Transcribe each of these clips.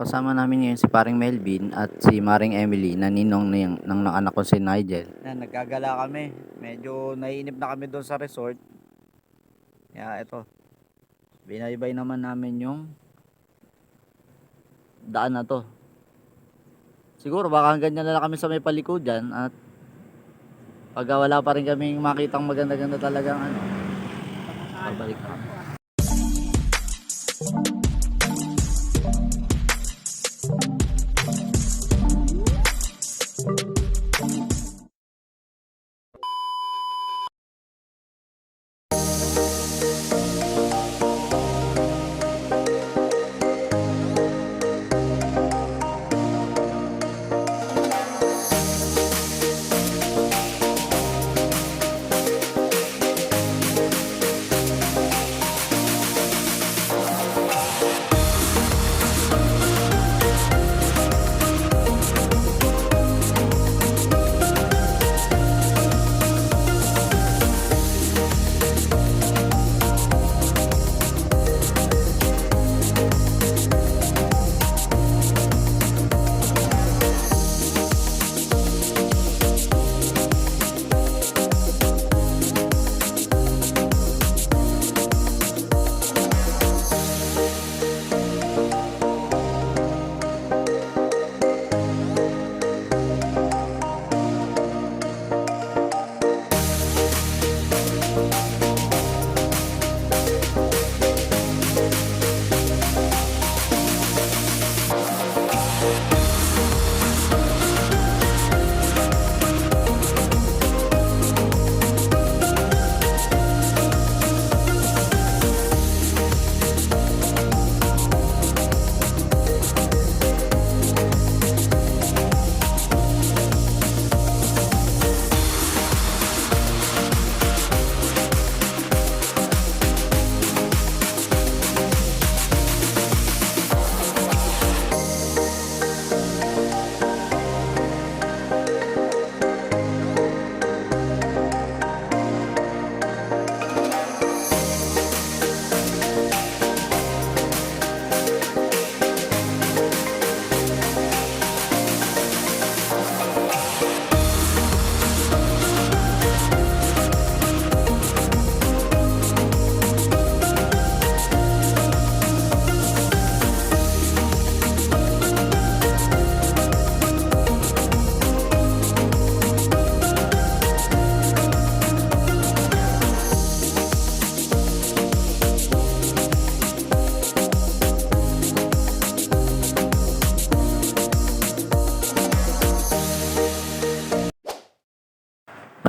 Kasama namin ngayon si paring Melvin at si Maring Emily na ninong ng, ng, ng anak ko si Nigel. Yan, naggagala kami. Medyo naiinip na kami doon sa resort. Kaya ito, binaybay naman namin yung daan na to. Siguro baka hanggang na lang kami sa may palikod dyan at pagka wala pa rin kaming makitang maganda-ganda talagang ano, pabalik na kami.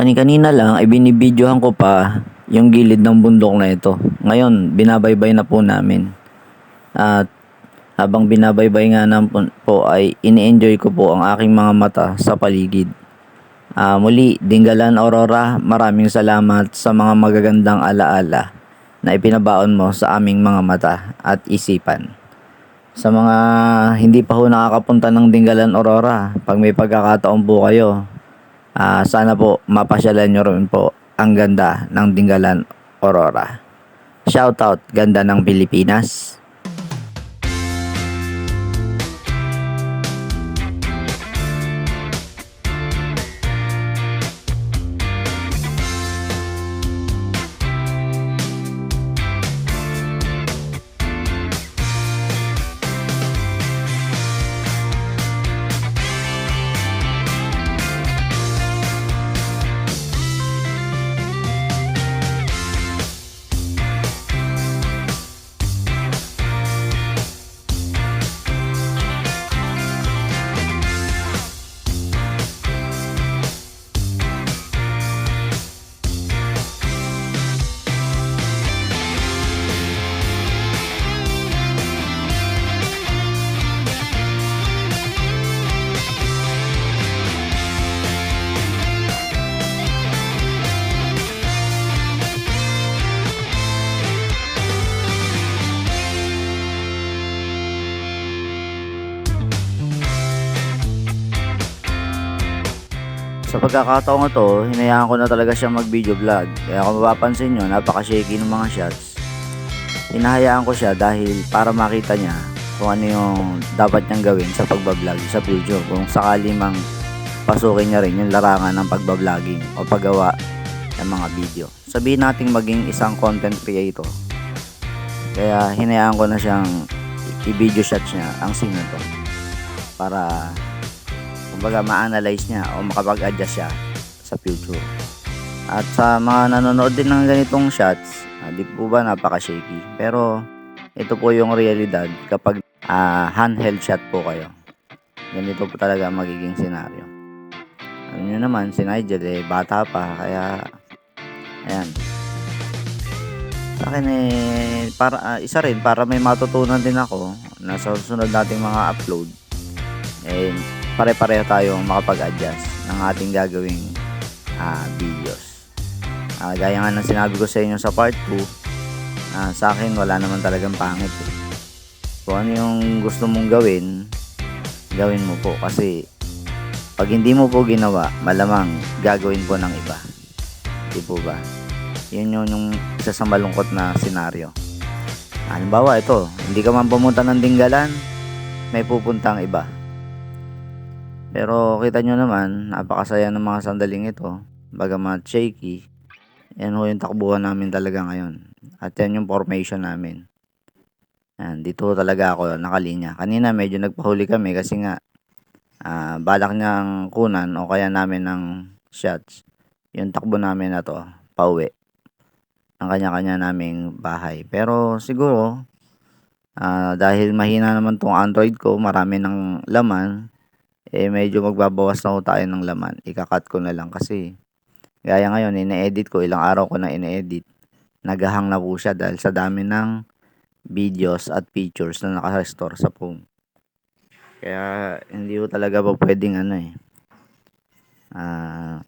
Kani-kanina lang ay binibidyohan ko pa yung gilid ng bundok na ito. Ngayon, binabaybay na po namin. At habang binabaybay nga na po, ay ini-enjoy ko po ang aking mga mata sa paligid. Ah, muli, Dinggalan Aurora, maraming salamat sa mga magagandang alaala na ipinabaon mo sa aming mga mata at isipan. Sa mga hindi pa ho nakakapunta ng Dinggalan Aurora, pag may pagkakataon po kayo, Ah, sana po mapasyalan nyo rin po ang ganda ng Dinggalan Aurora. Shoutout, ganda ng Pilipinas. Sa pagkakataon to, hinayaan ko na talaga siya mag video vlog. Kaya kung mapapansin nyo, napaka-shaky ng mga shots. Hinahayaan ko siya dahil para makita niya kung ano yung dapat niyang gawin sa pagbablog sa future. Kung sakali mang pasukin niya rin yung larangan ng pagbabloging o paggawa ng mga video. Sabihin nating maging isang content creator. Kaya hinayaan ko na siyang i-video shots niya ang scene na to para kumbaga ma-analyze niya o makapag-adjust siya sa future. At sa mga nanonood din ng ganitong shots, ah, di po ba napaka-shaky. Pero ito po yung realidad kapag ah, handheld shot po kayo. Ganito po talaga magiging senaryo. Alam nyo naman, si Nigel eh, bata pa, kaya ayan. Sa akin eh, para, ah, isa rin, para may matutunan din ako na sa susunod nating mga upload, eh, pare-pareho tayong makapag-adjust ng ating gagawing ah, videos. Ah, gaya nga ng sinabi ko sa inyo sa part 2, ah, sa akin wala naman talagang pangit eh. Kung ano yung gusto mong gawin, gawin mo po kasi pag hindi mo po ginawa, malamang gagawin po ng iba. Di po ba? Yun yun yung isa sa malungkot na senaryo. Halimbawa, ito, hindi ka man pumunta ng Dinggalan, may pupuntang iba. Pero kita nyo naman, napakasaya ng mga sandaling ito. Bagamat shaky, yan ho yung takbuhan namin talaga ngayon. At yan yung formation namin. Yan, dito talaga ako nakalinya. Kanina medyo nagpahuli kami kasi nga ah, balak niyang kunan o kaya namin ng shots. Yung takbo namin na to, pauwi. Ang kanya-kanya naming bahay. Pero siguro, ah, dahil mahina naman tong Android ko, marami ng laman, eh medyo magbabawas na ho tayo ng laman. Ikakat ko na lang kasi gaya ngayon, ine-edit ko, ilang araw ko na ine-edit. Naghahang na po siya dahil sa dami ng videos at pictures na nakarestore sa phone. Kaya hindi ko talaga po pwedeng ano eh. ah,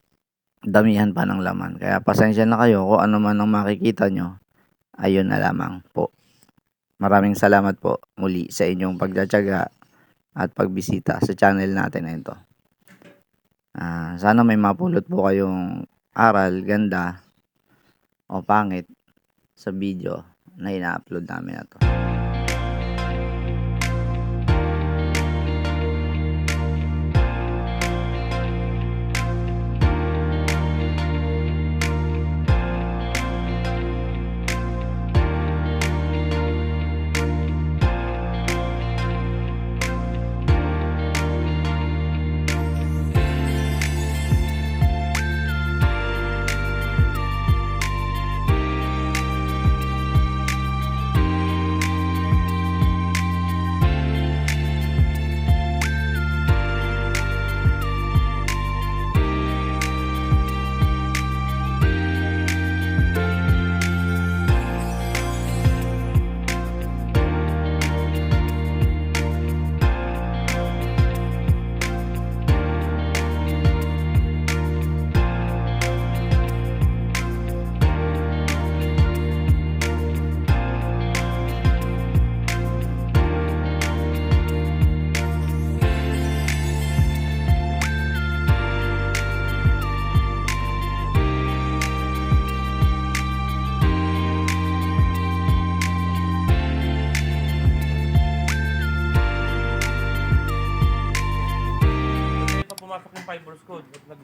damihan pa ng laman. Kaya pasensya na kayo kung ano man ang makikita nyo. Ayun na lamang po. Maraming salamat po muli sa inyong pagdadyaga at pagbisita sa channel natin na ito. Ah, sana may mapulot po kayong aral, ganda o pangit sa video na ina-upload namin na to.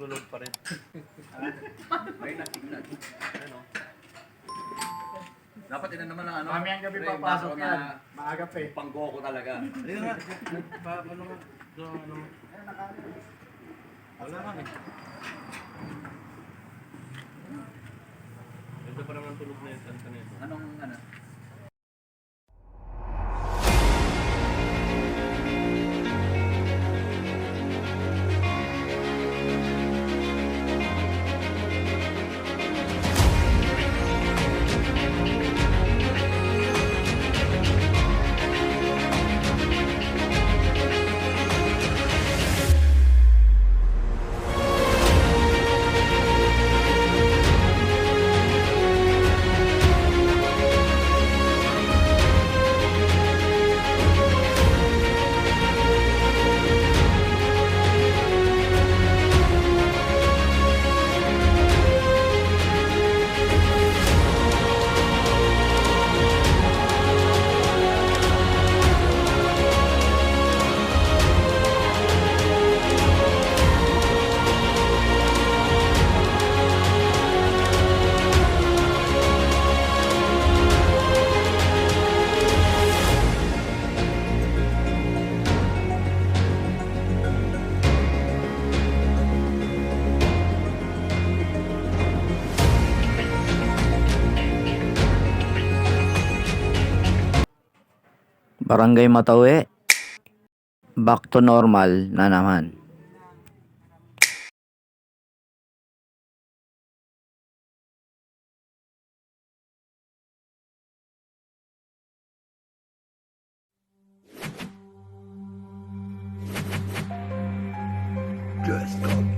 Naglo-load pa rin. May nasignal. Ano? Dapat ina naman ang ano. Mamayang gabi Pre, papasok yan. na Maaga pa eh. Panggo ko talaga. Ayun nga. Pa, ano nga? Do, ano? Wala nga eh. Ganda pa naman tulog na yung kanta na ito. Anong ano? Barangay Matawi. Back to normal na naman. Just come